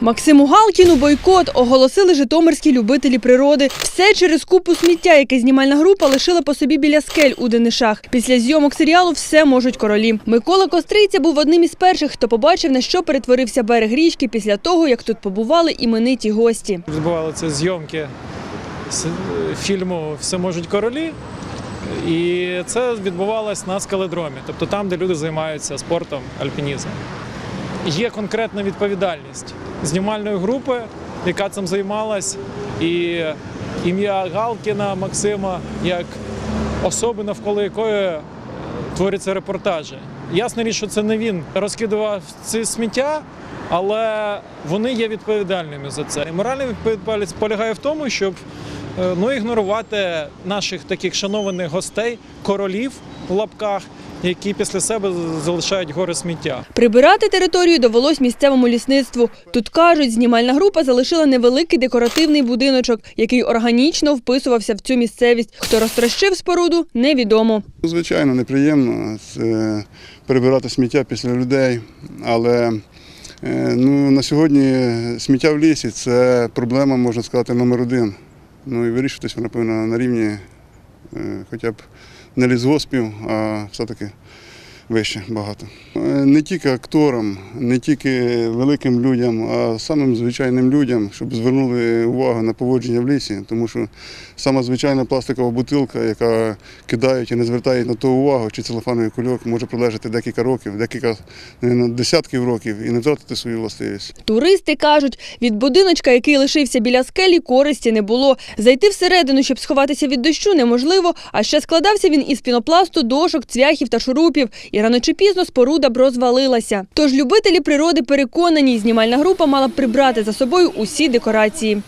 Максиму Галкіну бойкот оголосили житомирські любителі природи. Все через купу сміття, яке знімальна група лишила по собі біля скель у Денишах. Після зйомок серіалу все можуть королі. Микола Костриця був одним із перших, хто побачив, на що перетворився берег річки після того, як тут побували імениті гості. Відбувалися зйомки фільму Все можуть королі. І це відбувалось на скаледромі, тобто там, де люди займаються спортом, альпінізмом. Є конкретна відповідальність знімальної групи, яка цим займалась, і ім'я Галкіна Максима як особи, навколо якої творяться репортажі. Ясна річ, що це не він розкидував ці сміття, але вони є відповідальними за це. І моральна відповідальність полягає в тому, щоб ну, ігнорувати наших таких шанованих гостей, королів в лапках, які після себе залишають гори сміття. Прибирати територію довелось місцевому лісництву. Тут кажуть, знімальна група залишила невеликий декоративний будиночок, який органічно вписувався в цю місцевість. Хто розтрощив споруду, невідомо. Звичайно, неприємно е, перебирати сміття після людей, але е, ну, на сьогодні сміття в лісі це проблема, можна сказати, номер один. Ну і вирішуватися, напевно, на рівні е, хоча б не лісгоспів, а все-таки вище багато. Е, Не тільки акторам, не тільки великим людям, а самим звичайним людям, щоб звернули увагу на поводження в лісі, тому що сама звичайна пластикова бутилка, яка кидають і не звертають на то увагу, чи целофановий кульок може пролежати декілька років, декілька десятків років і не втратити свою властивість. Туристи кажуть, від будиночка, який лишився біля скелі, користі не було. Зайти всередину, щоб сховатися від дощу, неможливо. А ще складався він із пінопласту, дошок, цвяхів та шурупів. І рано чи пізно споруда б розвалилася. Тож любителі природи переконані, знімальна група мала б прибрати за собою усі декорації.